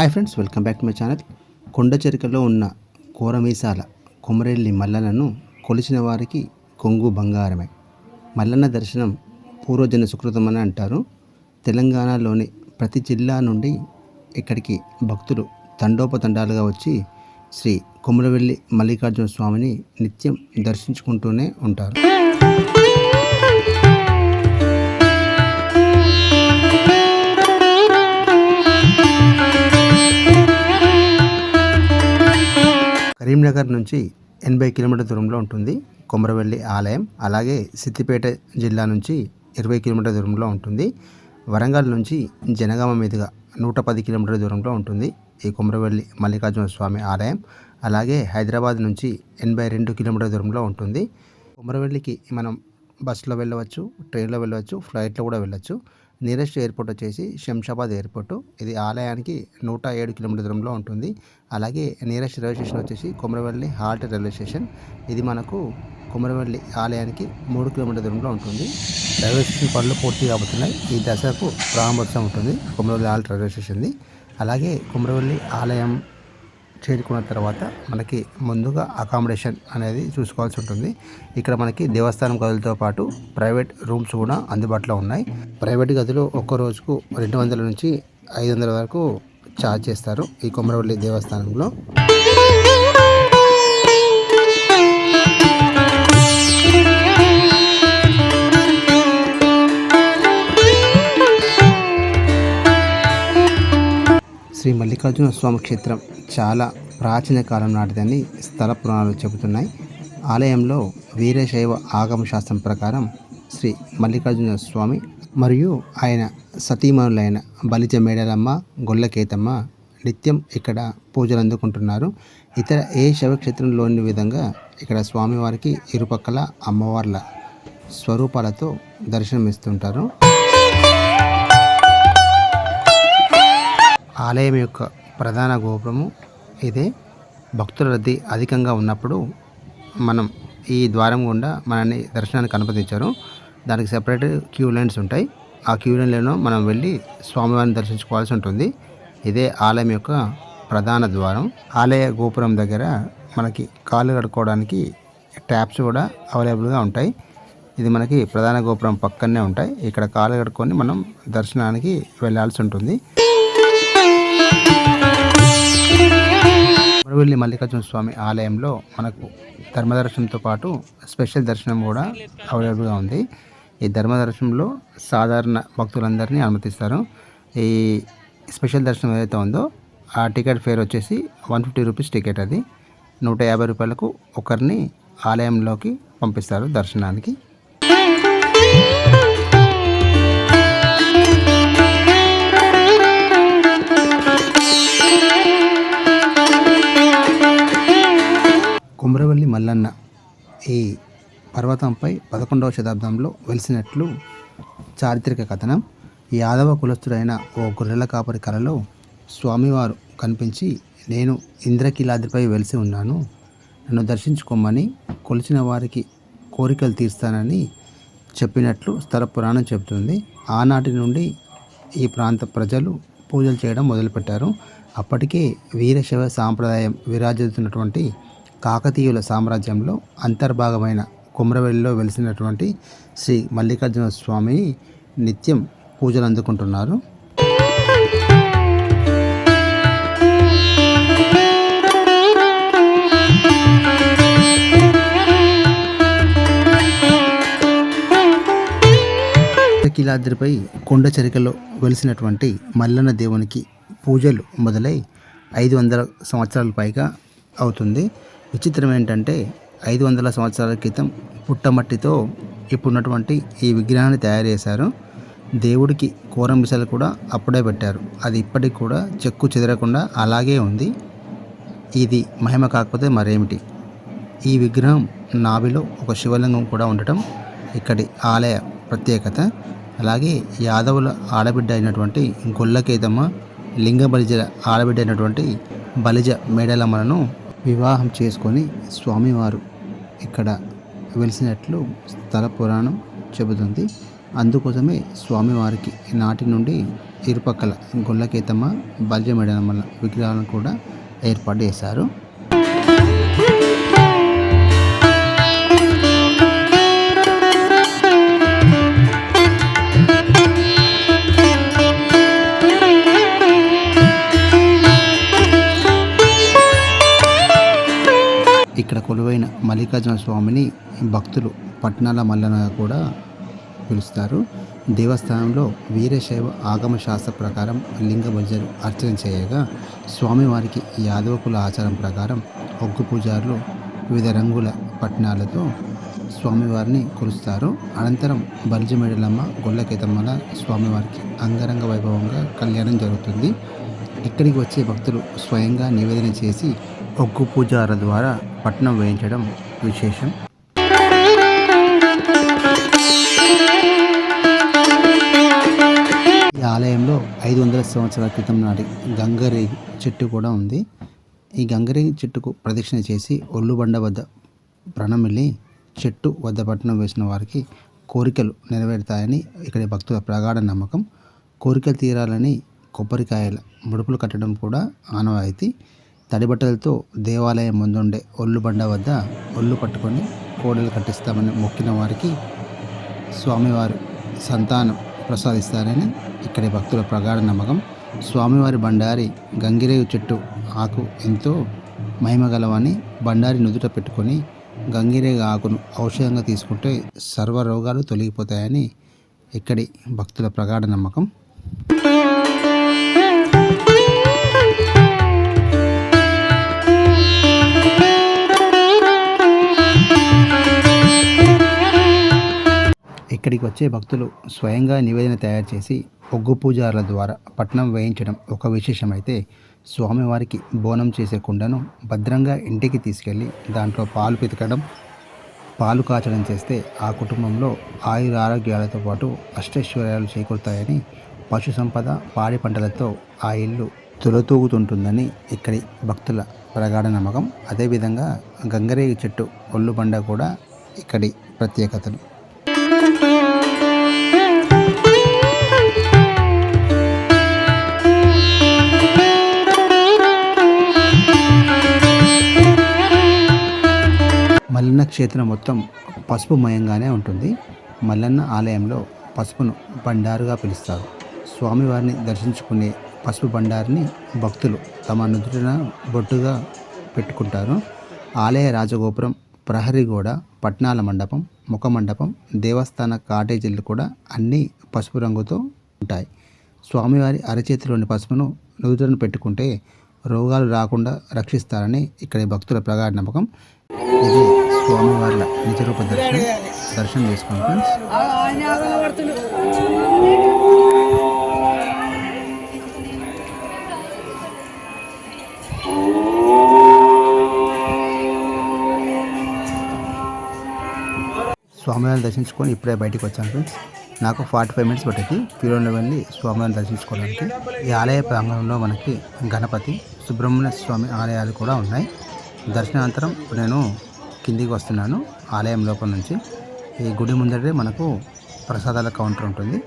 Hi friends welcome back to my channel కొండ చెరుకలో ఉన్న కోరమీసాల కొమరెల్లి మల్లలను కొలిచిన వారికి కొంగు బంగారమే. మల్లన్న దర్శనం పూర్వజన సుకృతం అని అంటారు. తెలంగాణలోని ప్రతి జిల్లా నుండి ఇక్కడికి భక్తులు తండోపతండాలుగా వచ్చి శ్రీ కొమరవెల్లి మల్లికార్జున స్వామిని నిత్యం దర్శించుకుంటూనే ఉంటారు. కరీంనగర్ నుంచి ఎనభై కిలోమీటర్ దూరంలో ఉంటుంది. కొమరవెల్లి ఆలయం అలాగే సిద్దిపేట జిల్లా నుంచి ఇరవై కిలోమీటర్ దూరంలో ఉంటుంది. వరంగల్ నుంచి జనగామ మీదుగా నూట పది కిలోమీటర్ దూరంలో ఉంటుంది. ఈ కొమరవెల్లి మల్లికార్జున స్వామి ఆలయం అలాగే హైదరాబాద్ నుంచి ఎనభై రెండు కిలోమీటర్ దూరంలో ఉంటుంది. కొమరవెల్లికి మనం బస్సులో వెళ్ళవచ్చు ట్రైన్లో వెళ్ళవచ్చు ఫ్లైట్లో కూడా వెళ్ళవచ్చు నియరెస్ట్ ఎయిర్పోర్ట్ వచ్చేసి శంషాబాద్ ఎయిర్పోర్టు. ఇది ఆలయానికి నూట ఏడు కిలోమీటర్ దూరంలో ఉంటుంది. అలాగే నియరెస్ట్ రైల్వే స్టేషన్ వచ్చేసి కొమరవెల్లి హాల్ట్ రైల్వే స్టేషన్. ఇది మనకు కొమరవెల్లి ఆలయానికి మూడు కిలోమీటర్ దూరంలో ఉంటుంది. రైల్వే స్టేషన్ పనులు పూర్తి కాబోతున్నాయి. ఈ దశకు ప్రారంభోత్సవం ఉంటుంది కొమరవెల్లి హాల్ట్ రైల్వే స్టేషన్ది. అలాగే కుమరవల్లి ఆలయం చేరుకున్న తర్వాత మనకి ముందుగా అకామిడేషన్ అనేది చూసుకోవాల్సి ఉంటుంది. ఇక్కడ మనకి దేవస్థానం గదులతో పాటు ప్రైవేట్ రూమ్స్ కూడా అందుబాటులో ఉన్నాయి. ప్రైవేట్ గదులు ఒక్క రోజుకు రెండు వందల నుంచి ఐదు వందల వరకు ఛార్జ్ చేస్తారు ఈ కొమరవల్లి దేవస్థానంలో. శ్రీ మల్లికార్జున స్వామి క్షేత్రం చాలా ప్రాచీన కాలం నాటిదని స్థల పురాణాలు చెబుతున్నాయి. ఆలయంలో వీరశైవ ఆగమ శాస్త్రం ప్రకారం శ్రీ మల్లికార్జున స్వామి మరియు ఆయన సతీమణులైన బలిజ మేడలమ్మ గొల్లకేతమ్మ నిత్యం ఇక్కడ పూజలు అందుకుంటున్నారు. ఇతర ఏ శైవక్షేత్రంలోని విధంగా ఇక్కడ స్వామివారికి ఇరుపక్కల అమ్మవార్ల స్వరూపాలతో దర్శనమిస్తుంటారు. ఆలయం యొక్క ప్రధాన గోపురము ఇదే. భక్తుల రద్దీ అధికంగా ఉన్నప్పుడు మనం ఈ ద్వారం గుండా మనల్ని దర్శనానికి అనుమతించారు. దానికి సెపరేట్ క్యూ లైన్స్ ఉంటాయి. ఆ క్యూ లైన్లో మనం వెళ్ళి స్వామివారిని దర్శించుకోవాల్సి ఉంటుంది. ఇదే ఆలయం యొక్క ప్రధాన ద్వారం. ఆలయ గోపురం దగ్గర మనకి కాళ్ళు కడుక్కోవడానికి ట్యాప్స్ కూడా అవైలబుల్గా ఉంటాయి. ఇది మనకి ప్రధాన గోపురం పక్కనే ఉంటాయి. ఇక్కడ కాళ్ళు కడుక్కొని మనం దర్శనానికి వెళ్ళాల్సి ఉంటుంది. మరవెల్లి మల్లికార్జున స్వామి ఆలయంలో మనకు ధర్మదర్శనంతో పాటు స్పెషల్ దర్శనం కూడా అవైలబుల్గా ఉంది. ఈ ధర్మదర్శనంలో సాధారణ భక్తులందరినీ అనుమతిస్తారు. ఈ స్పెషల్ దర్శనం ఏదైతే ఉందో ఆ టికెట్ ఫేర్ వచ్చేసి వన్ ఫిఫ్టీ రూపీస్ టికెట్ అది. నూట యాభై రూపాయలకు ఒకరిని ఆలయంలోకి పంపిస్తారు దర్శనానికి. కుమ్రవల్లి మల్లన్న ఈ పర్వతంపై పదకొండవ శతాబ్దంలో వెలిసినట్లు చారిత్రక కథనం. యాదవ కులస్థుడైన ఓ గొర్రెల కాపరి కలలో స్వామివారు కనిపించి నేను ఇంద్రకీలాద్రిపై వెలిసి ఉన్నాను. నన్ను దర్శించుకోమని కొలిచిన వారికి కోరికలు తీర్స్తానని చెప్పినట్లు స్థల పురాణం చెబుతుంది. ఆనాటి నుండి ఈ ప్రాంత ప్రజలు పూజలు చేయడం మొదలుపెట్టారు. అప్పటికే వీరశైవ సాంప్రదాయం విరాజిల్లుతున్నటువంటి కాకతీయుల సామ్రాజ్యంలో అంతర్భాగమైన కుమ్రవెల్లిలో వెలిసినటువంటి శ్రీ మల్లికార్జున స్వామిని నిత్యం పూజలు అందుకుంటున్నారు. కిలాద్రిపై కొండ చరికలో వెలిసినటువంటి మల్లన్న దేవునికి పూజలు మొదలై ఐదు వందల సంవత్సరాల పైగా అవుతుంది. విచిత్రం ఏంటంటే ఐదు వందల సంవత్సరాల క్రితం పుట్టమట్టితో ఇప్పుడున్నటువంటి ఈ విగ్రహాన్ని తయారు చేశారు. దేవుడికి కూరంబిసలు కూడా అప్పుడే పెట్టారు. అది ఇప్పటికి కూడా చెక్కు చెదరకుండా అలాగే ఉంది. ఇది మహిమ కాకపోతే మరేమిటి? ఈ విగ్రహం నాభిలో ఒక శివలింగం కూడా ఉండటం ఇక్కడి ఆలయ ప్రత్యేకత. అలాగే యాదవుల ఆడబిడ్డ అయినటువంటి గొల్లకేదమ్మ లింగ బలిజల ఆడబిడ్డ అయినటువంటి బలిజ మేడలమ్మలను వివాహం చేసుకొని స్వామివారు ఇక్కడ వెలిసినట్లు స్థల పురాణం చెబుతుంది. అందుకోసమే స్వామివారికి నాటి నుండి ఇరుపక్కల గొల్లకేతమ్మ బల్జమెడనమ్మల విగ్రహాలను కూడా ఏర్పాటు చేశారు. ఇక్కడ కొలువైన మల్లికార్జున స్వామిని భక్తులు పట్నాల మల్లనగా కూడా పిలుస్తారు. దేవస్థానంలో వీరశైవ ఆగమ శాస్త్ర ప్రకారం లింగ పూజలు అర్చన చేయగా స్వామివారికి యాదవ కుల ఆచారం ప్రకారం ఒగ్గు పూజారులు వివిధ రంగుల పట్నాలతో స్వామివారిని కొలుస్తారు. అనంతరం బల్జిమెడలమ్మ గొల్లకేతమ్మల స్వామివారికి అంగరంగ వైభవంగా కళ్యాణం జరుగుతుంది. ఇక్కడికి వచ్చే భక్తులు స్వయంగా నివేదన చేసి ఒగ్గు పూజార ద్వారా పట్నం వేయించడం విశేషం. ఈ ఆలయంలో ఐదు వందల సంవత్సరాల క్రితం నాటి గంగరే చెట్టు కూడా ఉంది. ఈ గంగరే చెట్టుకు ప్రదక్షిణ చేసి ఒళ్ళుబండ వద్ద ప్రణమిల్లి చెట్టు వద్ద పట్టణం వేసిన వారికి కోరికలు నెరవేరుతాయని ఇక్కడి భక్తుల ప్రగాఢ నమ్మకం. కోరికలు తీరాలని కొబ్బరికాయల ముడుపులు కట్టడం కూడా ఆనవాయితీ. తడిబట్టలతో దేవాలయం ముందుండే ఒళ్ళు బండ వద్ద ఒళ్ళు పట్టుకొని కోడలు కట్టిస్తామని మొక్కిన వారికి స్వామివారు సంతానం ప్రసాదిస్తారని ఇక్కడి భక్తుల ప్రగాఢ నమ్మకం. స్వామివారి బండారి గంగిరేగు చెట్టు ఆకు ఎంతో మహిమగలవని బండారి నుదుట పెట్టుకొని గంగిరేగ ఆకును ఔషధంగా తీసుకుంటే సర్వ రోగాలు తొలగిపోతాయని ఇక్కడి భక్తుల ప్రగాఢ నమ్మకం. ఇక్కడికి వచ్చే భక్తులు స్వయంగా నివేదన తయారు చేసి ఒగ్గు పూజారుల ద్వారా పట్నం వేయించడం ఒక విశేషమైతే స్వామివారికి బోనం చేసే కుండను భద్రంగా ఇంటికి తీసుకెళ్ళి దాంట్లో పాలు పితకడం పాలు కాచడం చేస్తే ఆ కుటుంబంలో ఆయుర ఆరోగ్యాలతో పాటు అష్టైశ్వర్యాలు చేకూరుతాయని పశు సంపద పాడి పంటలతో ఆ ఇల్లు తులతూగుతుంటుందని ఇక్కడి భక్తుల ప్రగాఢ నమ్మకం. అదేవిధంగా గంగరేగి చెట్టు ఒళ్ళు బండ కూడా ఇక్కడి ప్రత్యేకతలు. మల్లన్న క్షేత్రం మొత్తం పసుపుమయంగానే ఉంటుంది. మల్లన్న ఆలయంలో పసుపును బండారుగా పిలుస్తారు. స్వామివారిని దర్శించుకునే పసుపు బండారిని భక్తులు తమ నుదుటిన బొట్టుగా పెట్టుకుంటారు. ఆలయ రాజగోపురం ప్రహరీ గోడ పట్నాల మండపం ముఖ మండపం దేవస్థాన కాటేజీలు కూడా అన్నీ పసుపు రంగుతో ఉంటాయి. స్వామివారి అరచేతిలోని పసుపును నుదుటను పెట్టుకుంటే రోగాలు రాకుండా రక్షిస్తారని ఇక్కడి భక్తుల ప్రగాఢ నమ్మకం. ఇది స్వామివార్ల నిజరూప దర్శనం దర్శనం చేసుకోండి ఫ్రెండ్స్ స్వామివారిని దర్శించుకొని ఇప్పుడే బయటికి వచ్చాను ఫ్రెండ్స్. నాకు ఫార్టీ ఫైవ్ మినిట్స్ పట్టింది. పీరోలో వెళ్ళి స్వామివారిని దర్శించుకోవడానికి ఈ ఆలయ ప్రాంగణంలో మనకి గణపతి సుబ్రహ్మణ్య స్వామి ఆలయాలు కూడా ఉన్నాయి. దర్శనానంతరం నేను కిందికి వస్తున్నాను ఆలయం లోపల నుంచి. ఈ గుడి ముందరే మనకు ప్రసాదాల కౌంటర్ ఉంటుంది.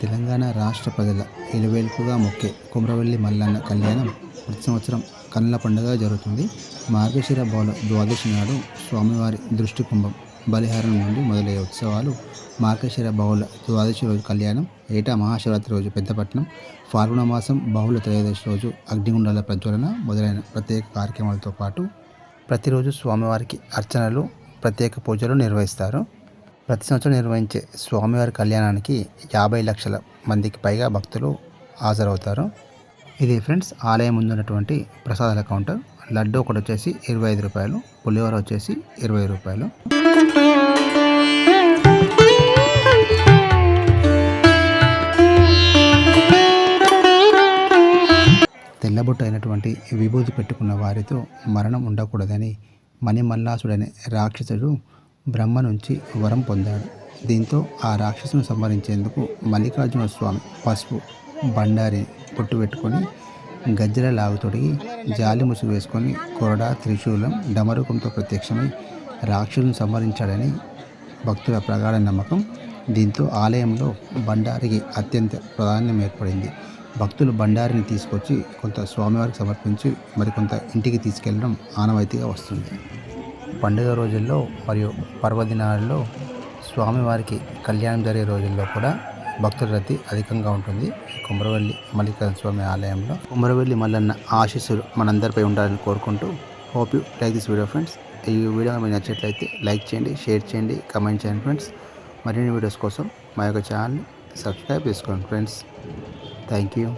తెలంగాణ రాష్ట్ర ప్రజల ఎలువేలుపుగా మొక్కే కుమ్రవెల్లి మల్లన్న కళ్యాణం ప్రతి సంవత్సరం కన్నుల పండుగ జరుగుతుంది. మార్గశిర బౌల ద్వాదశి నాడు స్వామివారి దృష్టి కుంభం బలిహారం నుండి మొదలయ్యే ఉత్సవాలు మార్గశిర బహుళ ద్వాదశి రోజు కళ్యాణం ఏటా మహాశివరాత్రి రోజు పెద్దపట్నం ఫాల్గుణ మాసం బహుళ త్రయోదశి రోజు అగ్నిగుండాల ప్రజ్వలన మొదలైన ప్రత్యేక కార్యక్రమాలతో పాటు ప్రతిరోజు స్వామివారికి అర్చనలు ప్రత్యేక పూజలు నిర్వహిస్తారు. ప్రతి సంవత్సరం నిర్వహించే స్వామివారి కళ్యాణానికి యాభై లక్షల మందికి పైగా భక్తులు హాజరవుతారు. ఇది ఫ్రెండ్స్ ఆలయం ముందు ఉన్నటువంటి ప్రసాదాల కౌంటర్. లడ్డు ఒకటి వచ్చేసి ఇరవై ఐదు రూపాయలు పులిహోర వచ్చేసి ఇరవై రూపాయలు. తెల్లబొట్టైనటువంటి విభూతి పెట్టుకున్న వారితో మరణం ఉండకూడదని మణిమల్లాసుడనే రాక్షసుడు బ్రహ్మ నుంచి వరం పొందాడు. దీంతో ఆ రాక్షసును సంహరించేందుకు మల్లికార్జున స్వామి పసుపు బండారి పొట్టు పెట్టుకొని గజ్జల లాగుతొడిగి జాలి ముసుగు వేసుకొని కొరడా త్రిశూలం డమరుకంతో ప్రత్యక్షమై రాక్షసును సంహరించాడని భక్తుల ప్రగాఢ నమ్మకం. దీంతో ఆలయంలో బండారికి అత్యంత ప్రాధాన్యం ఏర్పడింది. భక్తులు బండారిని తీసుకొచ్చి కొంత స్వామివారికి సమర్పించి మరికొంత ఇంటికి తీసుకెళ్ళడం ఆనవాయితీగా వస్తుంది. పండుగ రోజుల్లో మరియు పర్వదినాలలో స్వామివారికి కళ్యాణం జరిగే రోజుల్లో కూడా భక్తుల రద్దీ అధికంగా ఉంటుంది. ఈ కుమరవెల్లి మల్లికార్జున స్వామి ఆలయంలో కుమరవెల్లి మల్లన్న ఆశీస్సులు మనందరిపై ఉండాలని కోరుకుంటూ hope you like this video friends ఈ వీడియో మీకు నచ్చినట్లయితే లైక్ చేయండి షేర్ చేయండి కమెంట్ చేయండి ఫ్రెండ్స్ మరిన్ని వీడియోస్ కోసం మా యొక్క ఛానల్ని సబ్స్క్రైబ్ చేసుకోండి ఫ్రెండ్స్ థ్యాంక్ యూ